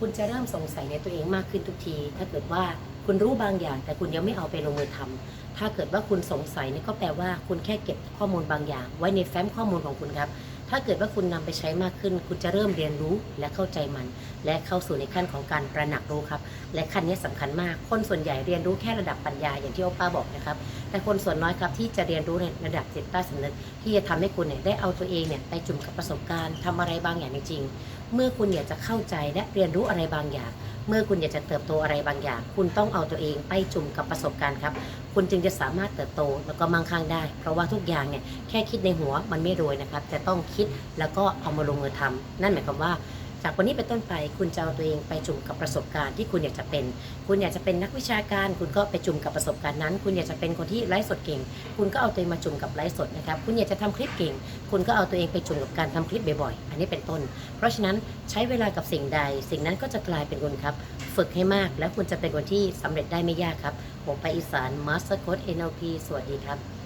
คุณจะเริ่มสงสัยในตัวเองมากขึ้นทุกที ถ้าเกิดว่าคุณรู้บางอย่าง แต่คุณยังไม่เอาไปลงมือทำถ้าเกิดว่าคุณสงสัยนี่ก็แปลว่าคุณแค่เก็บข้อมูลบางอย่าง ไว้ในแฟ้มข้อมูลของคุณครับ ถ้าเกิดว่าคุณนำไปใช้มากขึ้น คุณจะเริ่มเรียนรู้และเข้าใจมัน และเข้าสู่ในขั้นของการประหนักรู้ครับ และขั้นนี้สำคัญมาก คนส่วนใหญ่เรียนรู้แค่ระดับปัญญาอย่างที่โอป้าบอกนะครับ แต่คนส่วนน้อยครับที่จะเรียนรู้ในระดับจิตใต้สำนึกที่จะทำให้คุณเนี่ยได้เอาตัวเองเนี่ยไปจุ่มกับประสบการณ์ทำอะไรบางอย่างจริง เมื่อคุณอยากจะเข้าใจและเรียนรู้อะไรบางอย่าง เมื่อคุณอยากจะเติบโตอะไรบางอย่าง คุณต้องเอาตัวเองไปจุ่มกับประสบการณ์ครับ คุณจึงจะสามารถเติบโตแล้วก็มั่งคั่งได้ เพราะว่าทุกอย่างเนี่ยแค่คิดในหัวมันไม่รวยนะครับ จะต้องคิดแล้วก็เอามาลงมือทำนั่นหมายความว่า จากวันนี้เป็นต้นไปคุณจะเอาตัวเองไปจุ่มกับประสบการณ์ที่คุณอยากจะเป็น คุณอยากจะเป็นนักวิชาการ คุณก็ไปจุ่มกับประสบการณ์นั้น คุณอยากจะเป็นคนที่ไลฟ์สดเก่ง คุณก็เอาตัวเองมาจุ่มกับไลฟ์สดนะครับ คุณอยากจะทำคลิปเก่ง คุณก็เอาตัวเองไปจุ่มกับการทำคลิปบ่อยๆ อันนี้เป็นต้น เพราะฉะนั้นใช้เวลากับสิ่งใด สิ่งนั้นก็จะกลายเป็นคนครับ ฝึกให้มาก แล้วคุณจะเป็นคนที่สำเร็จได้ไม่ยากครับ ผมไปอีสาน Master Coach NLP สวัสดีครับ